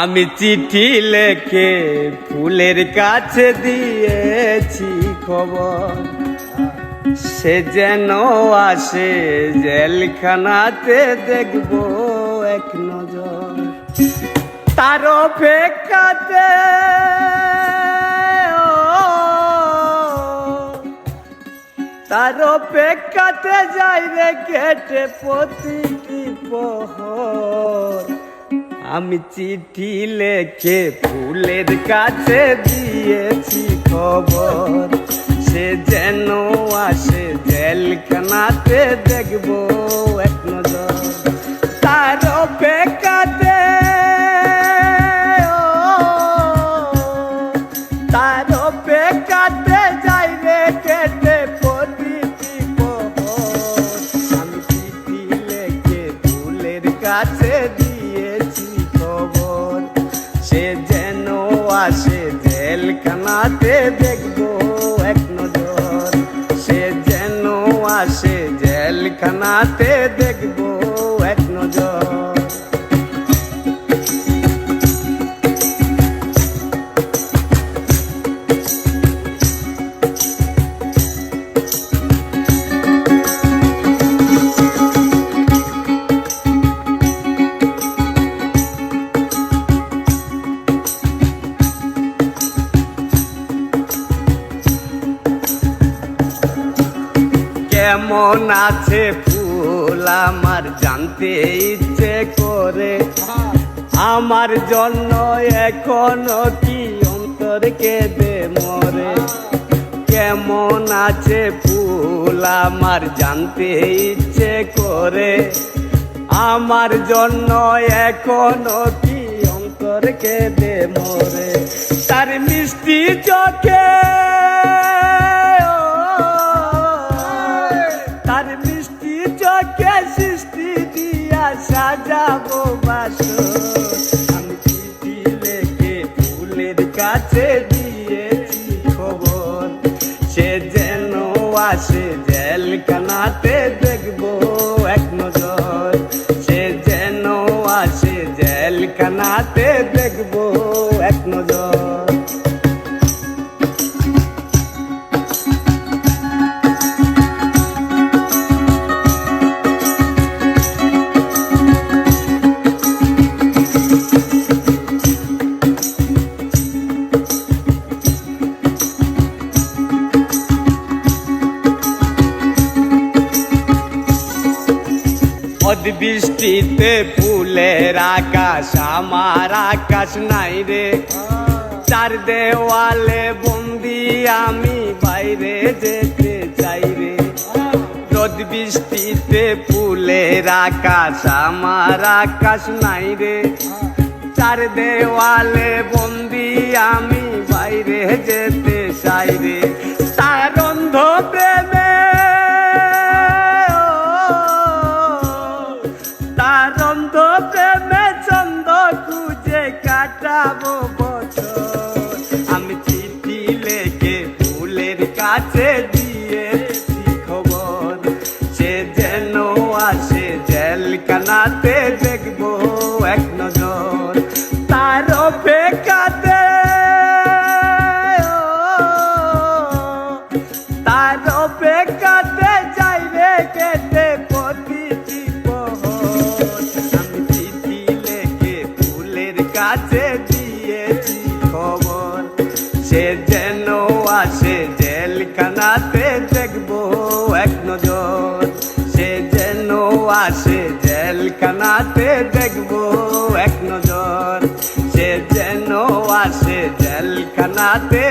আমি চিঠি লেখে ফুলের কাছে দিয়েছি খবর। সে যেন আসে জেলখানাতে দেখব এক নজর। তার অপেক্ষাতে তার অপেক্ষাতে যাই রে কেটে প্রতিটি প্রহর। আমি চিঠি লেখে ফুলের কাছে দিয়েছি খবর। সে যেন আসে জেলখানাতে দেখব এক নজর। তার অপেক্ষাতে তার অপেক্ষাতে যাই রে কেটে প্রতিটি প্রহর আমি চিঠি লেখে ফুলের কাছে দিয়েছি জেলখানাতে দেখব এক নজর। সে যেন আসে জেলখানাতে দেখব কেমন আছে ফুল আমার জানতে ইচ্ছে করে। আমার জন্য এখনও কি অন্তর কেঁদে মরে? কেমন আছে ফুল আমার জানতে ইচ্ছে করে। আমার জন্য এখনও কি অন্তর কেঁদে মরে? তার মিষ্টি চোখে সাজাবো বাসর। আমি চিঠি লেখে ফুলের কাছে দিয়েছি খবর। সে যেন আসে জেলখানাতে দেখব এক নজর। সে যেন আসে জেলখানাতে দেখব এক নজর। অদ বৃষ্টিতে ফুলের আকাশ, আমার আকাশ নাই রে। চার দেওয়ালে বন্দি আমি বাইরে যেতে চাই রে। রোদ বৃষ্টিতে ফুলের আকাশ, আমার আকাশ নাই রে। চার দেওয়ালে বন্দি আমি বাইরে যেতে কাছে দিয়েছি খবর? সে যেন আসে জেলখানাতে দেখব এক নজর। তার অপেক্ষাতে তার অপেক্ষাতে যাই রে কেটে প্রতিটি প্রহর। আমি চিঠি লেখে ফুলের কাছে জেলখানাতে দেখব এক নজর। সে যেন আসে জেলখানাতে